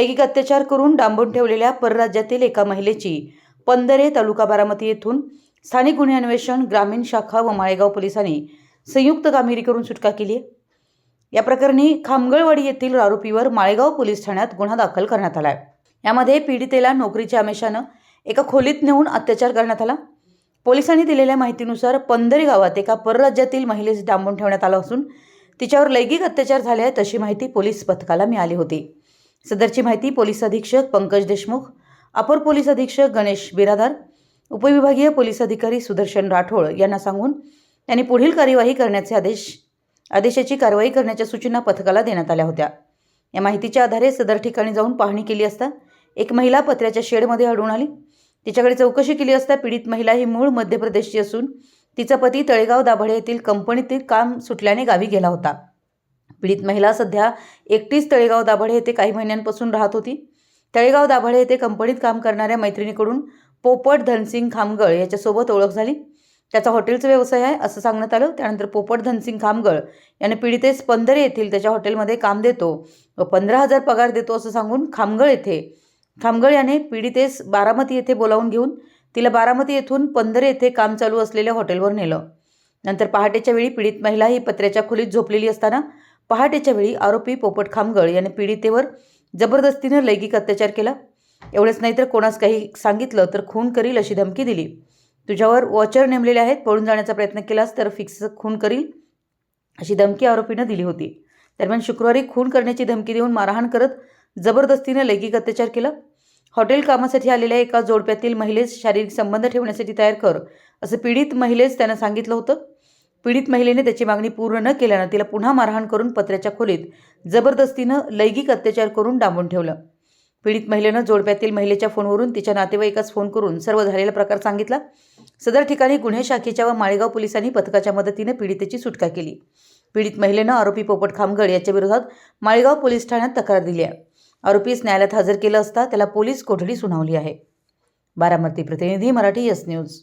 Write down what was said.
लैंगिक अत्याचार करून डांबून ठेवलेल्या परराज्यातील एका महिलेची पंधरे तालुका बारामती येथून स्थानिक गुन्हे अन्वेषण ग्रामीण शाखा व माळेगाव पोलिसांनी संयुक्त कामगिरी करून सुटका केली आहे. या प्रकरणी खामगळवाडी येथील आरोपीवर माळेगाव पोलीस ठाण्यात गुन्हा दाखल करण्यात आला आहे. यामध्ये पीडितेला नोकरीच्या आमिषानं एका खोलीत नेऊन अत्याचार करण्यात आला. पोलिसांनी दिलेल्या माहितीनुसार पंधरी गावात एका परराज्यातील महिलेस डांबून ठेवण्यात आलं असून तिच्यावर लैंगिक अत्याचार झाले आहेत अशी माहिती पोलीस पथकाला मिळाली होती. सदरची माहिती पोलीस अधीक्षक पंकज देशमुख अपर पोलीस अधीक्षक गणेश बिरादार उपविभागीय पोलीस अधिकारी सुदर्शन राठोड यांना सांगून त्यांनी पुढील कार्यवाही करण्याचे आदेश आदेशाची कारवाई करण्याच्या सूचना पथकाला देण्यात आल्या होत्या. या माहितीच्या आधारे सदर ठिकाणी जाऊन पाहणी केली असता एक महिला पत्र्याच्या शेडमध्ये अडून आली. तिच्याकडे चौकशी केली असता पीडित महिला ही मूळ मध्य प्रदेशची असून तिचा पती तळेगाव दाभाडे येथील कंपनीतील काम सुटल्याने गावी गेला होता. पीडित महिला सध्या एकटीच तळेगाव दाभाडे येथे काही महिन्यांपासून राहत होती. तळेगाव दाभाडे येथे कंपनीत काम करणाऱ्या मैत्रिणीकडून पोपट धनसिंग खामगळ याच्यासोबत ओळख झाली. त्याचा हॉटेलचा व्यवसाय आहे असं सांगण्यात आलं. त्यानंतर पोपट धनसिंग खामगळ याने पीडितेस पंधरे येथील त्याच्या हॉटेलमध्ये काम देतो व पंधरा हजार पगार देतो असं सांगून खामगळ येथे खामगळ याने पीडितेस बारामती येथे बोलावून घेऊन तिला बारामती येथून पंधरे येथे काम चालू असलेल्या हॉटेलवर नेलं. नंतर पहाटेच्या वेळी पीडित महिला ही पत्र्याच्या खोलीत झोपलेली असताना पहाटेच्या वेळी आरोपी पोपट खामगळ याने पीडितेवर जबरदस्तीनं लैंगिक अत्याचार केला. एवढंच नाही तर कोणास काही सांगितलं तर खून करील अशी धमकी दिली. तुझ्यावर वॉचर नेमलेले आहेत पळून जाण्याचा प्रयत्न केलास तर फिक्स खून करील अशी धमकी आरोपीनं दिली होती. दरम्यान शुक्रवारी खून करण्याची धमकी देऊन मारहाण करत जबरदस्तीनं लैंगिक अत्याचार केला. हॉटेल कामासाठी आलेल्या एका जोडप्यातील महिलेस शारीरिक संबंध ठेवण्यासाठी तयार कर असं पीडित महिलेस त्यानं सांगितलं होतं. पीडित महिलेने त्याची मागणी पूर्ण न केल्यानं तिला पुन्हा मारहाण करून पत्र्याच्या खोलीत जबरदस्तीनं लैंगिक अत्याचार करून डांबून ठेवलं. पीडित महिलेनं जोडप्यातील महिलेच्या फोनवरून तिच्या नातेवाईकास फोन करून सर्व झालेला प्रकार सांगितला. सदर ठिकाणी गुन्हे शाखेच्या व माळेगाव पोलिसांनी पथकाच्या मदतीने पीडितेची सुटका केली. पीडित महिलेनं आरोपी पोपट खामगड याच्या विरोधात माळेगाव पोलीस ठाण्यात तक्रार दिली आहे. आरोपीस न्यायालयात हजर केलं असता त्याला पोलीस कोठडी सुनावली आहे. बारामती प्रतिनिधी मराठी यस न्यूज.